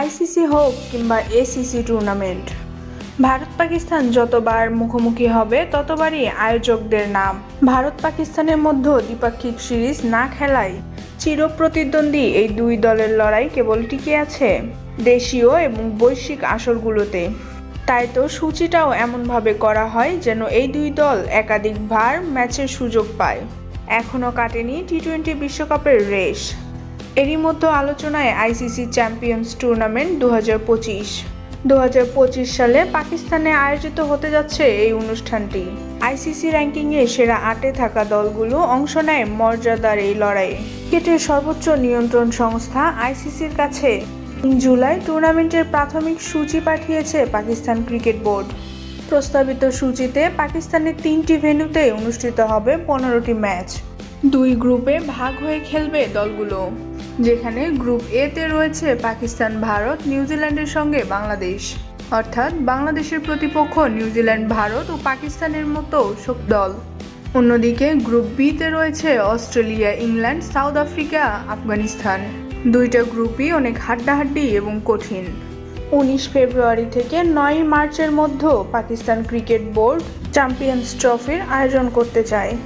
ICC হোক কিংবা ACC tournament, Bharat Pakistan যতবার মুখোমুখি হবে ততবারই আয়োজকদের নাম। ভারত পাকিস্তানের মধ্যে দ্বিপাক্ষিক সিরিজ না খেলায় চিরপ্রতিদ্বন্দ্বী এই দুই দলের লড়াই কেবল টিকে আছে দেশীয় এবং বৈশ্বিক আসরগুলোতে। তাই তো সূচিটাও এমনভাবে করা হয় যেন এই দুই দল একাধিকবার ম্যাচের সুযোগ পায়। এখনও কাটেনি টি টোয়েন্টি বিশ্বকাপের রেশ। এরই মধ্যে আলোচনায় আইসিসি চ্যাম্পিয়ন্স টুর্নামেন্ট দু হাজার পঁচিশ দু সালে পাকিস্তানে আয়োজিত হতে যাচ্ছে এই অনুষ্ঠানটি। আইসিসি র্যাঙ্কিংয়ে সেরা আটে থাকা দলগুলো অংশ নেয় মর্যাদার এই লড়াইয়ে। ক্রিকেটের সর্বোচ্চ নিয়ন্ত্রণ সংস্থা আইসিসির কাছে। জুলাই টুর্নামেন্টের প্রাথমিক সূচি পাঠিয়েছে পাকিস্তান ক্রিকেট বোর্ড। প্রস্তাবিত সূচিতে পাকিস্তানের তিনটি ভেন্যুতে অনুষ্ঠিত হবে পনেরোটি ম্যাচ। দুই গ্রুপে ভাগ হয়ে খেলবে দলগুলো। যেখানে গ্রুপ এ তে রয়েছে পাকিস্তান, ভারত নিউজিল্যান্ডের সঙ্গে বাংলাদেশ। অর্থাৎ বাংলাদেশের প্রতিপক্ষ নিউজিল্যান্ড ভারত ও পাকিস্তানের মতো সব দল। অন্যদিকে গ্রুপ বি তে রয়েছে Australia, England, South Africa, Afghanistan. দুইটা গ্রুপই অনেক হাড্ডাহাড্ডি এবং কঠিন। উনিশ ফেব্রুয়ারি থেকে নয় মার্চের মধ্যে পাকিস্তান ক্রিকেট বোর্ড চ্যাম্পিয়ন্স ট্রফির আয়োজন করতে চায়।